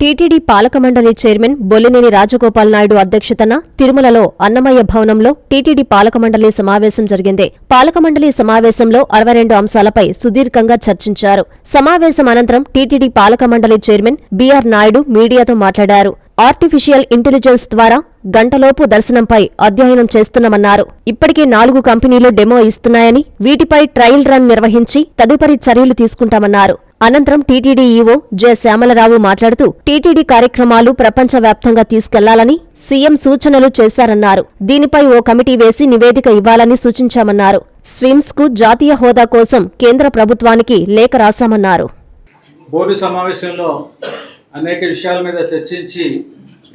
TTD పాలక మండలి chairman Bollineni Rajagopal Naidu అధ్యక్షతన తిరుమలలో అన్నమయ్య భవనంలో టీటీడీ పాలక మండలి సమావేశం జరిగింది. పాలక మండలి సమావేశంలో అరవై రెండు అంశాలపై సుదీర్ఘంగా చర్చించారు. సమావేశం అనంతరం టీటీడీ పాలక మండలి చైర్మన్ బీఆర్ నాయుడు మీడియాతో మాట్లాడారు. ఆర్టిఫిషియల్ ఇంటెలిజెన్స్ ద్వారా గంటలోపు దర్శనంపై అధ్యయనం చేస్తున్నామన్నారు. ఇప్పటికే నాలుగు కంపెనీలు డెమో ఇస్తున్నాయని వీటిపై ట్రయల్ రన్ నిర్వహించి తదుపరి చర్యలు తీసుకుంటామన్నారు. అనంతరం టీటీడీ ఈవో జె శ్యామలరావు మాట్లాడుతూ టీటీడీ కార్యక్రమాలు ప్రపంచవ్యాప్తంగా తీసుకెళ్ళాలని సీఎం సూచనలు చేశారన్నారు. దీనిపై ఓ కమిటీ వేసి నివేదిక ఇవ్వాలని సూచించామన్నారు. స్విమ్స్కు జాతీయ హోదా కోసం కేంద్ర ప్రభుత్వానికి లేఖ రాశామన్నారు. బోర్డు సమావేశంలో అనేక విషయాల మీద చర్చించి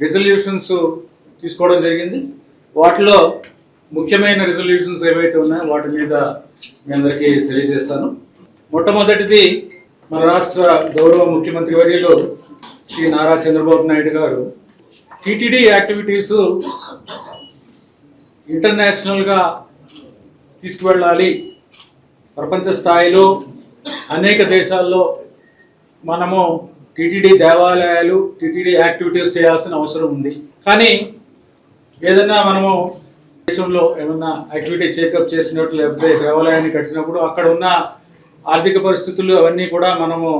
రిజల్యూషన్స్ తీసుకోవడం జరిగింది. వాటిలో ముఖ్యమైన రిజల్యూషన్స్ ఏవైతే ఉన్నాయో వాటి మీద మీ అందరికీ తెలియజేస్తాను. మొట్టమొదటిది మన రాష్ట్ర గౌరవ ముఖ్యమంత్రి వర్యులు శ్రీ నారా చంద్రబాబు నాయుడు గారు టీటీడీ యాక్టివిటీస్ ఇంటర్నేషనల్గా తీసుకువెళ్ళాలి. ప్రపంచ స్థాయిలో అనేక దేశాల్లో మనము టీటీడీ దేవాలయాలు టీటీడీ యాక్టివిటీస్ చేయాల్సిన అవసరం ఉంది. కానీ ఏదైనా మనము దేశంలో ఏమన్నా యాక్టివిటీ చెకప్ చేసినట్టు లేకపోతే దేవాలయాన్ని కట్టినప్పుడు అక్కడ ఉన్న ఆర్థిక పరిస్థితులు అవన్నీ కూడా మనము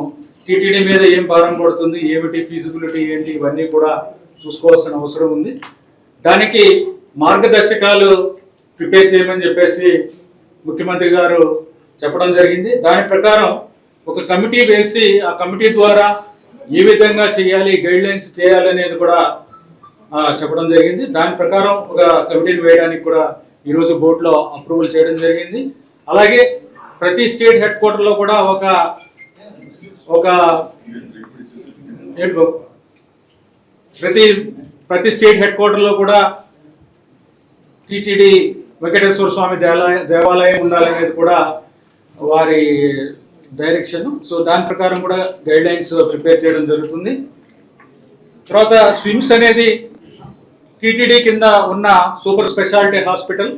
టీటీడీ మీద ఏం భారం పడుతుంది ఏమిటి ఫీజిబిలిటీ ఏంటి ఇవన్నీ కూడా చూసుకోవాల్సిన అవసరం ఉంది. దానికి మార్గదర్శకాలు ప్రిపేర్ చేయమని చెప్పేసి ముఖ్యమంత్రి గారు చెప్పడం జరిగింది. దాని ప్రకారం ఒక కమిటీ వేసి ఆ కమిటీ ద్వారా ఏ విధంగా చేయాలి గైడ్ లైన్స్ చేయాలి అనేది కూడా చెప్పడం జరిగింది. దాని ప్రకారం ఒక కమిటీని వేయడానికి కూడా ఈరోజు బోర్డులో అప్రూవల్ చేయడం జరిగింది. అలాగే ప్రతి స్టేట్ హెడ్ క్వార్టర్లో కూడా ఒక ఒక ప్రతి ప్రతి స్టేట్ హెడ్ క్వార్టర్లో కూడా టిటిడి వెంకటేశ్వర స్వామి దేవాలయం దేవాలయం ఉండాలనేది కూడా వారి డైరెక్షన్. సో దాని ప్రకారం కూడా గైడ్ లైన్స్ ప్రిపేర్ చేయడం జరుగుతుంది. తర్వాత స్విమ్స్ అనేది టీటీడీ కింద ఉన్న సూపర్ స్పెషాలిటీ హాస్పిటల్.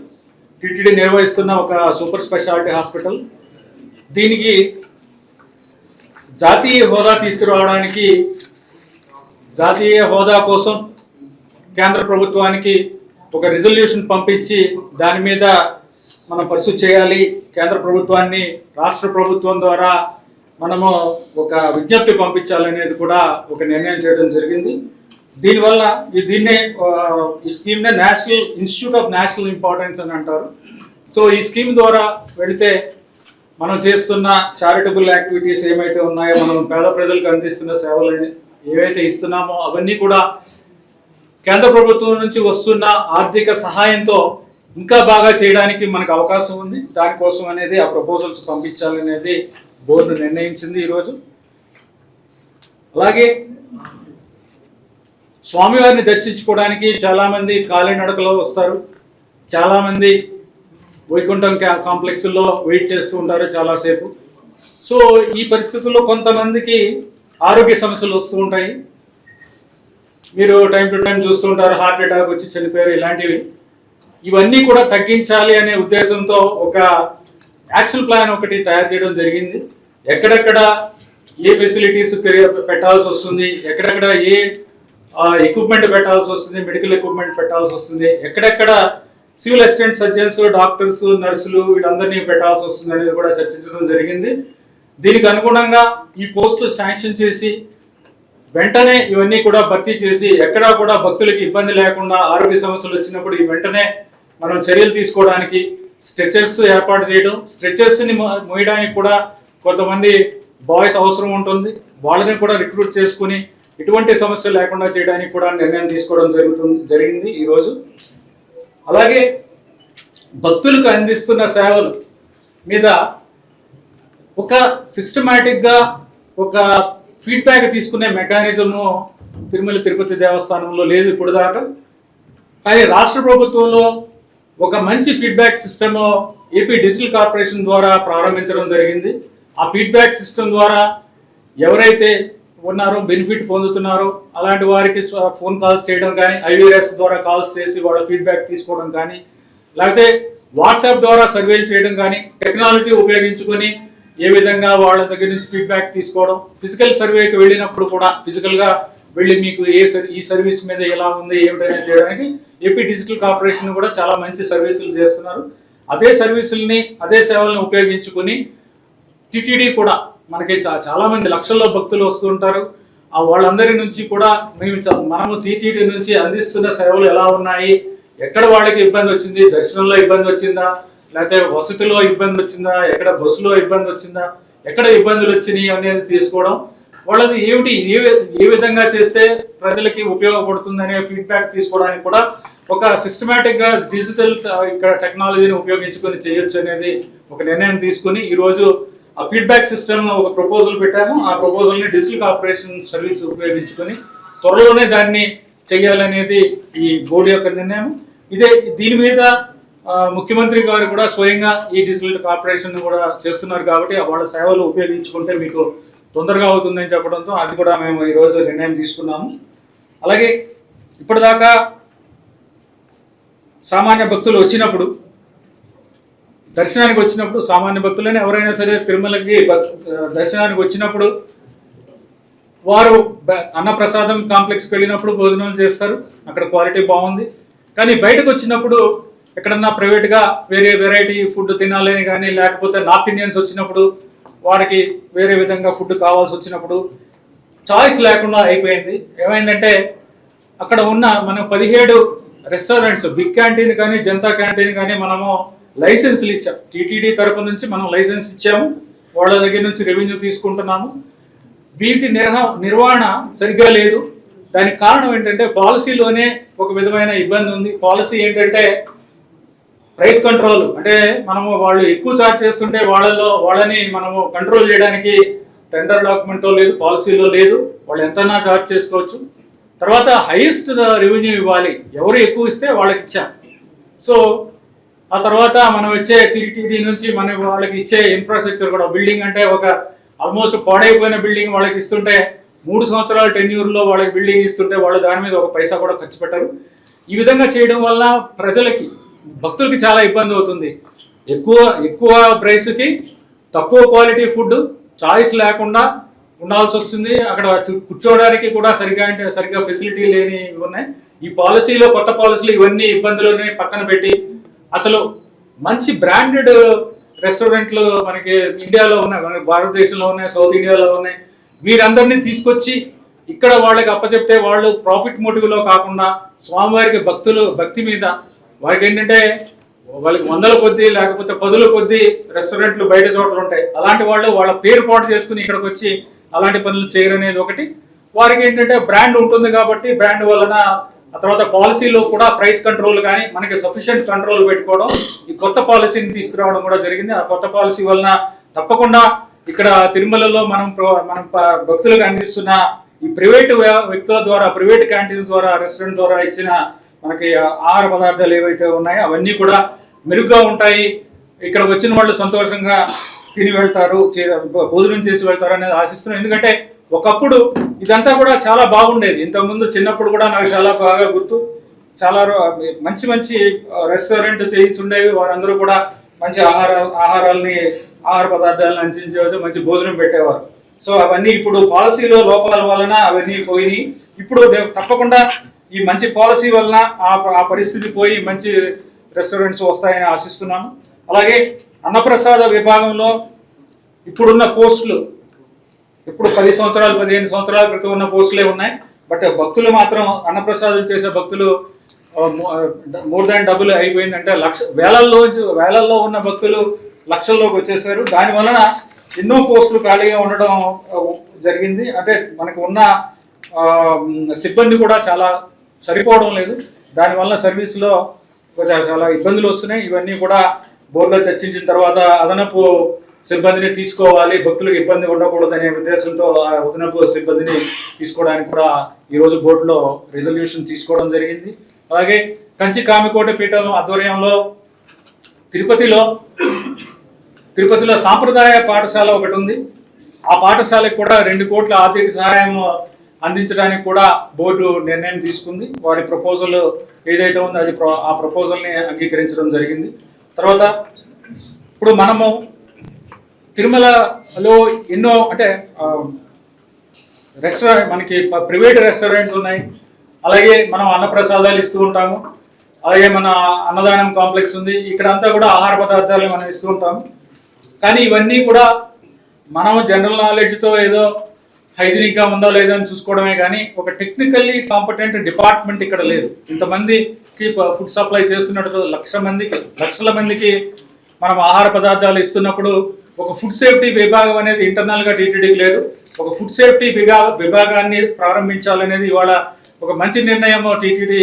టీటీడీ నిర్వహిస్తున్న ఒక సూపర్ స్పెషాలిటీ హాస్పిటల్. దీనికి జాతీయ హోదా తీసుకురావడానికి జాతీయ హోదా కోసం కేంద్ర ప్రభుత్వానికి ఒక రిజల్యూషన్ పంపించి దాని మీద మనం పర్సు చేయాలి. కేంద్ర ప్రభుత్వాన్ని రాష్ట్ర ప్రభుత్వం ద్వారా మనము ఒక విజ్ఞప్తి పంపించాలనేది కూడా ఒక నిర్ణయం చేయడం జరిగింది. దీనివల్ల ఈ దీన్నే ఈ స్కీమ్నే national institute of national importance అని అంటారు. సో ఈ స్కీమ్ ద్వారా వెళితే మనం చేస్తున్న చారిటబుల్ యాక్టివిటీస్ ఏమైతే ఉన్నాయో మనం పేద ప్రజలకు అందిస్తున్న సేవలు ఏవైతే ఇస్తున్నామో అవన్నీ కూడా కేంద్ర ప్రభుత్వం నుంచి వస్తున్న ఆర్థిక సహాయంతో ఇంకా బాగా చేయడానికి మనకు అవకాశం ఉంది. దానికోసం అనేది ఆ ప్రపోజల్స్ పంపించాలనేది బోర్డు నిర్ణయించింది ఈరోజు. అలాగే స్వామివారిని దర్శించుకోవడానికి చాలామంది కాలినడకలో వస్తారు. చాలామంది వైకుంఠం క్యా- కాంప్లెక్స్లో వెయిట్ చేస్తూ ఉంటారు చాలాసేపు. సో ఈ పరిస్థితుల్లో కొంతమందికి ఆరోగ్య సమస్యలు వస్తూ ఉంటాయి. మీరు టైం టు టైం చూస్తూ ఉంటారు హార్ట్ అటాక్ వచ్చి చనిపోయారు ఇలాంటివి. ఇవన్నీ కూడా తగ్గించాలి అనే ఉద్దేశంతో ఒక యాక్షన్ ప్లాన్ ఒకటి తయారు చేయడం జరిగింది. ఎక్కడెక్కడ ఏ ఫెసిలిటీస్ పెట్టాల్సి వస్తుంది ఎక్కడెక్కడ ఏ ఎక్విప్మెంట్ పెట్టాల్సి వస్తుంది మెడికల్ ఎక్విప్మెంట్ పెట్టాల్సి వస్తుంది. ఎక్కడెక్కడ సివిల్ అసిస్టెంట్ సర్జన్స్ డాక్టర్స్ నర్సులు వీళ్ళందరినీ పెట్టాల్సి వస్తుంది అనేది కూడా చర్చించడం జరిగింది. దీనికి అనుగుణంగా ఈ పోస్టులు శాంక్షన్ చేసి వెంటనే ఇవన్నీ కూడా భర్తీ చేసి ఎక్కడా కూడా భక్తులకి ఇబ్బంది లేకుండా ఆరోగ్య సమస్యలు వచ్చినప్పుడు వెంటనే మనం చర్యలు తీసుకోవడానికి స్ట్రెచర్స్ ఏర్పాటు చేయడం. స్ట్రెచర్స్ని మోయడానికి కూడా కొంతమంది బాయ్స్ అవసరం ఉంటుంది. వాళ్ళని కూడా రిక్రూట్ చేసుకుని ఎటువంటి సమస్య లేకుండా చేయడానికి కూడా నిర్ణయం తీసుకోవడం జరుగుతుంది జరిగింది ఈరోజు అలాగే భక్తులకు అందిస్తున్న సేవలు మీద ఒక సిస్టమేటిక్గా ఒక ఫీడ్బ్యాక్ తీసుకునే మెకానిజము తిరుమల తిరుపతి దేవస్థానంలో లేదు ఇప్పుడు దాకా కానీ రాష్ట్ర ప్రభుత్వంలో ఒక మంచి feedback system AP digital corporation ద్వారా ప్రారంభించడం జరిగింది. ఆ ఫీడ్బ్యాక్ సిస్టమ్ ద్వారా ఎవరైతే ఉన్నారో బెనిఫిట్ పొందుతున్నారో. అలాంటి వారికి ఫోన్ కాల్స్ చేయడం కానీ ఐవీఎస్ ద్వారా కాల్స్ చేసి వాళ్ళ ఫీడ్బ్యాక్ తీసుకోవడం కానీ లేకపోతే వాట్సాప్ ద్వారా సర్వేలు చేయడం కానీ టెక్నాలజీ ఉపయోగించుకొని ఏ విధంగా వాళ్ళ దగ్గర నుంచి ఫీడ్బ్యాక్ తీసుకోవడం ఫిజికల్ సర్వేకి వెళ్ళినప్పుడు కూడా ఫిజికల్గా వెళ్ళి మీకు ఏ సర్- ఈ సర్వీస్ మీద ఎలా ఉంది ఏమిటనేది చేయడానికి ఏపీ డిజిటల్ కార్పొరేషన్ కూడా చాలా మంచి సర్వీసులు చేస్తున్నారు. అదే సర్వీసుల్ని అదే సేవలను ఉపయోగించుకొని టిటిడి కూడా మనకి చాలా మంది లక్షల్లో భక్తులు వస్తుంటారు ఆ వాళ్ళందరి నుంచి కూడా మేము మనము టీటీడీ నుంచి అందిస్తున్న సేవలు ఎలా ఉన్నాయి? ఎక్కడ వాళ్ళకి ఇబ్బంది వచ్చింది? దర్శనంలో ఇబ్బంది వచ్చిందా? లేకపోతే వసతిలో ఇబ్బంది వచ్చిందా? ఎక్కడ బస్సులో ఇబ్బంది వచ్చిందా? ఎక్కడ ఇబ్బందులు వచ్చినాయి అనేది తీసుకోవడం. వాళ్ళది ఏమిటి? ఏ ఏ విధంగా చేస్తే ప్రజలకి ఉపయోగపడుతుంది అనే ఫీడ్బ్యాక్ తీసుకోవడానికి కూడా ఒక సిస్టమేటిక్గా డిజిటల్ ఇక్కడ టెక్నాలజీని ఉపయోగించుకొని చేయొచ్చు అనేది ఒక నిర్ణయం తీసుకుని ఈరోజు ఆ ఫీడ్బ్యాక్ సిస్టమ్ ఒక ప్రపోజల్ పెట్టాము. ఆ ప్రపోజల్ని డిజిటల్ కార్పొరేషన్ సర్వీస్ ఉపయోగించుకొని త్వరలోనే దాన్ని చేయాలనేది ఈ బోర్డు యొక్క నిర్ణయం ఇదే దీని మీద ముఖ్యమంత్రి గారు కూడా స్వయంగా ఈ డిజిటల్ కార్పొరేషన్ కూడా చేస్తున్నారు కాబట్టి వాళ్ళ సేవలు ఉపయోగించుకుంటే మీకు తొందరగా అవుతుందని చెప్పడంతో అది కూడా మేము ఈరోజు నిర్ణయం తీసుకున్నాము. అలాగే ఇప్పటిదాకా సామాన్య భక్తులు వచ్చినప్పుడు దర్శనానికి వచ్చినప్పుడు సామాన్య భక్తులని ఎవరైనా సరే తిరుమలకి దర్శనానికి వచ్చినప్పుడు వారు బ- అన్నప్రసాదం కాంప్లెక్స్కి వెళ్ళినప్పుడు భోజనాలు చేస్తారు. అక్కడ క్వాలిటీ బాగుంది. కానీ బయటకు వచ్చినప్పుడు ఎక్కడన్నా ప్రైవేట్గా వేరే వెరైటీ ఫుడ్ తినాలని కానీ లేకపోతే నార్త్ ఇండియన్స్ వచ్చినప్పుడు వాడికి వేరే విధంగా ఫుడ్ కావాల్సి వచ్చినప్పుడు చాయిస్ లేకుండా అయిపోయింది. ఏమైందంటే అక్కడ ఉన్న మనం పదిహేడు రెస్టారెంట్స్ బిగ్ క్యాంటీన్ కానీ జనతా క్యాంటీన్ కానీ మనము లైసెన్స్లు ఇచ్చాం. టీటీడీ తరపు నుంచి మనం లైసెన్స్ ఇచ్చాము. వాళ్ళ దగ్గర నుంచి రెవెన్యూ తీసుకుంటున్నాము. వీటి నిర్హ నిర్వహణ సరిగ్గా లేదు. దానికి కారణం ఏంటంటే పాలసీలోనే ఒక విధమైన ఇబ్బంది ఉంది. పాలసీ ఏంటంటే ప్రైస్ కంట్రోల్. అంటే మనము వాళ్ళు ఎక్కువ చార్జ్ చేస్తుంటే వాళ్ళలో వాళ్ళని మనము కంట్రోల్ చేయడానికి టెండర్ డాక్యుమెంట్లో లేదు పాలసీలో లేదు. వాళ్ళు ఎంతనా చార్జ్ చేసుకోవచ్చు. తర్వాత హైయెస్ట్ రెవెన్యూ ఇవ్వాలి. ఎవరు ఎక్కువ ఇస్తే వాళ్ళకి ఇచ్చాం. సో ఆ తర్వాత మనం వచ్చే టీటీడీ నుంచి మన వాళ్ళకి ఇచ్చే ఇన్ఫ్రాస్ట్రక్చర్ కూడా బిల్డింగ్ అంటే ఒక ఆల్మోస్ట్ పాడైపోయిన బిల్డింగ్ వాళ్ళకి ఇస్తుంటే మూడు సంవత్సరాల టెన్యూర్లో వాళ్ళకి బిల్డింగ్ ఇస్తుంటే వాళ్ళు దాని మీద ఒక పైసా కూడా ఖర్చు పెట్టరు. ఈ విధంగా చేయడం వల్ల ప్రజలకి భక్తులకి చాలా ఇబ్బంది అవుతుంది. ఎక్కువ ఎక్కువ ప్రైస్కి తక్కువ క్వాలిటీ ఫుడ్ చాయిస్ లేకుండా ఉండాల్సి వస్తుంది. అక్కడ కూర్చోవడానికి కూడా సరిగా అంటే సరిగ్గా ఫెసిలిటీ లేని ఇవి ఉన్నాయి. ఈ పాలసీలో కొత్త పాలసీలు ఇవన్నీ ఇబ్బందులని పక్కన పెట్టి అసలు మంచి బ్రాండెడ్ రెస్టారెంట్లు మనకి ఇండియాలో ఉన్నాయి మన భారతదేశంలో ఉన్నాయి సౌత్ ఇండియాలో ఉన్నాయి. వీరందరినీ తీసుకొచ్చి ఇక్కడ వాళ్ళకి అప్పచెప్తే వాళ్ళు ప్రాఫిట్ మోటివ్లో కాకుండా స్వామివారికి భక్తులు భక్తి మీద వారికి ఏంటంటే వాళ్ళకి వందల కొద్దీ లేకపోతే పదుల కొద్దీ రెస్టారెంట్లు బయట చోట్ల ఉంటాయి. అలాంటి వాళ్ళు వాళ్ళ పేరు పాటు చేసుకుని ఇక్కడికి వచ్చి అలాంటి పనులు చేయరనేది ఒకటి. వారికి ఏంటంటే బ్రాండ్ ఉంటుంది కాబట్టి బ్రాండ్ వలన ఆ తర్వాత పాలసీలో కూడా ప్రైస్ కంట్రోల్ కానీ మనకి సఫిషియంట్ కంట్రోల్ పెట్టుకోవడం ఈ కొత్త పాలసీని తీసుకురావడం కూడా జరిగింది. ఆ కొత్త పాలసీ వలన తప్పకుండా ఇక్కడ తిరుమలలో మనం ప్రో- మనం భక్తులకు అందిస్తున్న ఈ ప్రైవేట్ వ్యక్తుల ద్వారా ప్రైవేట్ క్యాంటీన్స్ ద్వారా రెస్టారెంట్ ద్వారా ఇచ్చిన మనకి ఆహార పదార్థాలు ఏవైతే ఉన్నాయో అవన్నీ కూడా మెరుగ్గా ఉంటాయి. ఇక్కడ వచ్చిన వాళ్ళు సంతోషంగా తిని వెళ్తారు చే- భోజనం చేసి వెళ్తారు అనేది ఆశిస్తున్నాం. ఎందుకంటే ఒకప్పుడు ఇదంతా కూడా చాలా బాగుండేది. ఇంతకుముందు చిన్నప్పుడు కూడా నాకు చాలా బాగా గుర్తు. చాలా రో- మంచి మంచి రెస్టారెంట్ చేయించి ఉండేవి. వారందరూ కూడా మంచి ఆహార ఆహారాలని ఆహార పదార్థాలను అందించేవారు మంచి భోజనం పెట్టేవారు. సో అవన్నీ ఇప్పుడు పాలసీలో లోపాల వలన అవన్నీ పోయినాయి. ఇప్పుడు తప్పకుండా ఈ మంచి పాలసీ వలన ఆ ఆ పరిస్థితి పోయి మంచి రెస్టారెంట్స్ వస్తాయని ఆశిస్తున్నాను. అలాగే అన్నప్రసాద విభాగంలో ఇప్పుడున్న పోస్టులు ఇప్పుడు పది సంవత్సరాలు పదిహేను సంవత్సరాల క్రితం ఉన్న పోస్టులే ఉన్నాయి. బట్ భక్తులు మాత్రం అన్నప్రసాదులు చేసే భక్తులు మోర్ దాన్ డబుల్ అయిపోయిందంటే లక్ష వేలల్లో వేలల్లో ఉన్న భక్తులు లక్షల్లోకి వచ్చేసారు. దాని వలన ఎన్నో పోస్టులు ఖాళీగా ఉండడం జరిగింది. అంటే మనకు ఉన్న సిబ్బంది కూడా చాలా సరిపోవడం లేదు. దానివల్ల సర్వీస్లో కొంచెం చాలా ఇబ్బందులు వస్తున్నాయి. ఇవన్నీ కూడా బోర్డులో చర్చించిన తర్వాత అదనపు సిబ్బందిని తీసుకోవాలి భక్తులకు ఇబ్బంది ఉండకూడదనే ఉద్దేశంతో ఆ సిబ్బందిని తీసుకోవడానికి కూడా ఈరోజు బోర్డులో రిజల్యూషన్ తీసుకోవడం జరిగింది. అలాగే కంచి కామికోట పీఠం ఆధ్వర్యంలో తిరుపతిలో తిరుపతిలో సాంప్రదాయ పాఠశాల ఒకటి ఉంది. ఆ పాఠశాలకు కూడా రెండు కోట్ల ఆర్థిక సహాయం అందించడానికి కూడా బోర్డు నిర్ణయం తీసుకుంది. వారి ప్రపోజల్ ఏదైతే ఉందో అది ఆ ప్రపోజల్ని అంగీకరించడం జరిగింది. తర్వాత ఇప్పుడు మనము తిరుమలలో ఎన్నో అంటే రెస్టారెంట్ మనకి ప్రైవేట్ రెస్టారెంట్స్ ఉన్నాయి. అలాగే మనం అన్నప్రసాదాలు ఇస్తూ ఉంటాము. అలాగే మన అన్నదానం కాంప్లెక్స్ ఉంది. ఇక్కడ అంతా కూడా ఆహార పదార్థాలు మనం ఇస్తూ ఉంటాము. కానీ ఇవన్నీ కూడా మనం జనరల్ నాలెడ్జ్తో ఏదో హైజీనిక్గా ఉందో లేదో అని చూసుకోవడమే కానీ ఒక టెక్నికల్లీ కాంపిటెంట్ డిపార్ట్మెంట్ ఇక్కడ లేదు. ఇంతమందికి ఫుడ్ సప్లై చేస్తున్నట్టు లక్ష మందికి లక్షల మందికి మనం ఆహార పదార్థాలు ఇస్తున్నప్పుడు ఒక ఫుడ్ సేఫ్టీ విభాగం అనేది ఇంటర్నల్గా టీటీడీకి లేదు. ఒక ఫుడ్ సేఫ్టీ విభా విభాగాన్ని ప్రారంభించాలనేది ఇవాళ ఒక మంచి నిర్ణయం టీటీడీ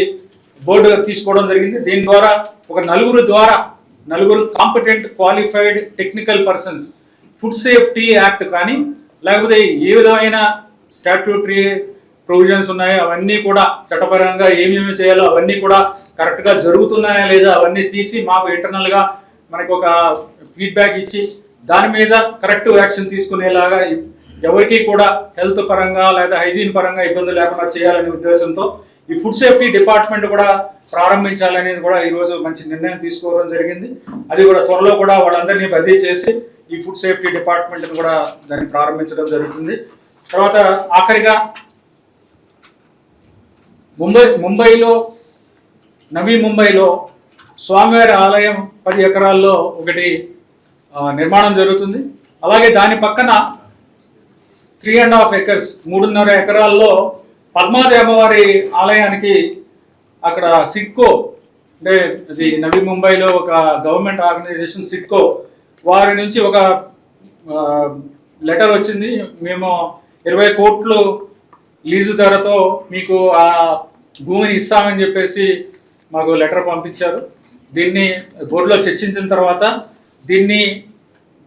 బోర్డు తీసుకోవడం జరిగింది. దీని ద్వారా ఒక నలుగురు ద్వారా నలుగురు competent qualified technical persons food safety act కానీ లేకపోతే ఏ విధమైన స్టాట్యూటరీ ప్రొవిజన్స్ ఉన్నాయో అవన్నీ కూడా చట్టపరంగా ఏమేమి చేయాలో అవన్నీ కూడా కరెక్ట్గా జరుగుతున్నాయా లేదా అవన్నీ తీసి మాకు ఇంటర్నల్గా మనకు ఒక ఫీడ్బ్యాక్ ఇచ్చి దాని మీద కరెక్ట్ యాక్షన్ తీసుకునేలాగా ఎవరికి కూడా హెల్త్ పరంగా లేదా హైజీన్ పరంగా ఇబ్బంది లేకుండా చేయాలనే ఉద్దేశంతో ఈ ఫుడ్ సేఫ్టీ డిపార్ట్మెంట్ కూడా ప్రారంభించాలనేది కూడా ఈరోజు మంచి నిర్ణయం తీసుకోవడం జరిగింది. అది కూడా త్వరలో కూడా వాళ్ళందరినీ బదిలీ చేసి ఈ ఫుడ్ సేఫ్టీ డిపార్ట్మెంట్ కూడా దాన్ని ప్రారంభించడం జరుగుతుంది. తర్వాత ఆఖరిగా ముంబై ముంబైలో నవీ ముంబైలో స్వామివారి ఆలయం పది ఎకరాల్లో ఒకటి నిర్మాణం జరుగుతుంది. అలాగే దాని పక్కన త్రీ అండ్ హాఫ్ ఎకర్స్ మూడున్నర ఎకరాల్లో పద్మావతి అమ్మవారి ఆలయానికి అక్కడ సిక్కో అంటే అది నవీ ముంబైలో ఒక గవర్నమెంట్ ఆర్గనైజేషన్ సిక్కో వారి నుంచి ఒక లెటర్ వచ్చింది. మేము ఇరవై కోట్లు లీజు ధరతో మీకు ఆ భూమిని ఇస్తామని చెప్పేసి మాకు లెటర్ పంపించారు. దీన్ని బోర్డులో చర్చించిన తర్వాత దీన్ని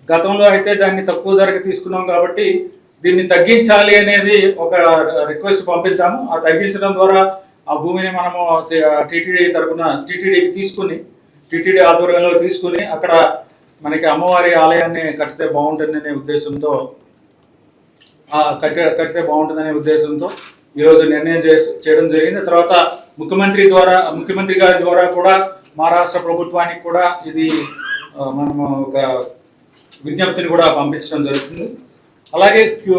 గతంలో అయితే దాన్ని తక్కువ ధరకు తీసుకున్నాం కాబట్టి దీన్ని తగ్గించాలి అనేది ఒక రిక్వెస్ట్ పంపించాము ఆ తగ్గించడం ద్వారా ఆ భూమిని మనము టీటీడీ తరపున టీటీడీకి తీసుకుని టీటీడీ ఆధ్వర్యంలో తీసుకుని అక్కడ మనకి అమ్మవారి ఆలయాన్ని కట్టితే బాగుంటుందనే ఉద్దేశంతో కట్టే కట్టితే బాగుంటుందనే ఉద్దేశంతో ఈరోజు నిర్ణయం చేసి చేయడం జరిగింది. తర్వాత ముఖ్యమంత్రి ద్వారా ముఖ్యమంత్రి గారి ద్వారా కూడా మహారాష్ట్ర ప్రభుత్వానికి కూడా ఇది మనము ఒక విజ్ఞప్తిని కూడా పంపించడం జరుగుతుంది. అలాగే క్యూ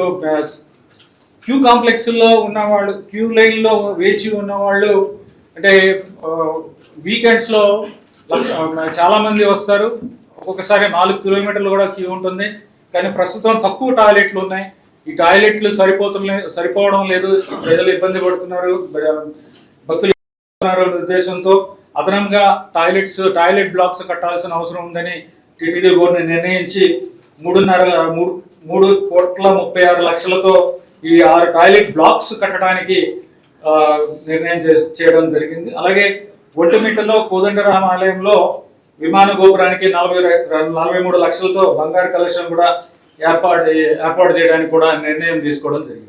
క్యూ కాంప్లెక్స్లో ఉన్నవాళ్ళు క్యూ లైన్లో వేచి ఉన్నవాళ్ళు అంటే వీకెండ్స్లో చాలామంది వస్తారు. ఒక్కొక్కసారి నాలుగు కిలోమీటర్లు కూడా క్యూ ఉంటుంది. కానీ ప్రస్తుతం తక్కువ టాయిలెట్లు ఉన్నాయి. ఈ టాయిలెట్లు సరిపోతున్న సరిపోవడం లేదు. ప్రజలు ఇబ్బంది పడుతున్నారు. భక్తులు ఉద్దేశంతో అదనంగా టాయిలెట్స్ టాయిలెట్ బ్లాక్స్ కట్టాల్సిన అవసరం ఉందని టీటీడీ బోర్డు నిర్ణయించి మూడున్నర మూడు మూడు కోట్ల ముప్పై ఆరు లక్షలతో ఈ ఆరు టాయిలెట్ బ్లాక్స్ కట్టడానికి నిర్ణయం చేయడం జరిగింది. అలాగే ఒంటిమిట్టలో కోదండరామ ఆలయంలో విమాన గోపురానికి నలభై నలభై మూడు లక్షలతో బంగారు కలెక్షన్ కూడా ఏర్పాటు ఏర్పాటు చేయడానికి కూడా నిర్ణయం తీసుకోవడం జరిగింది.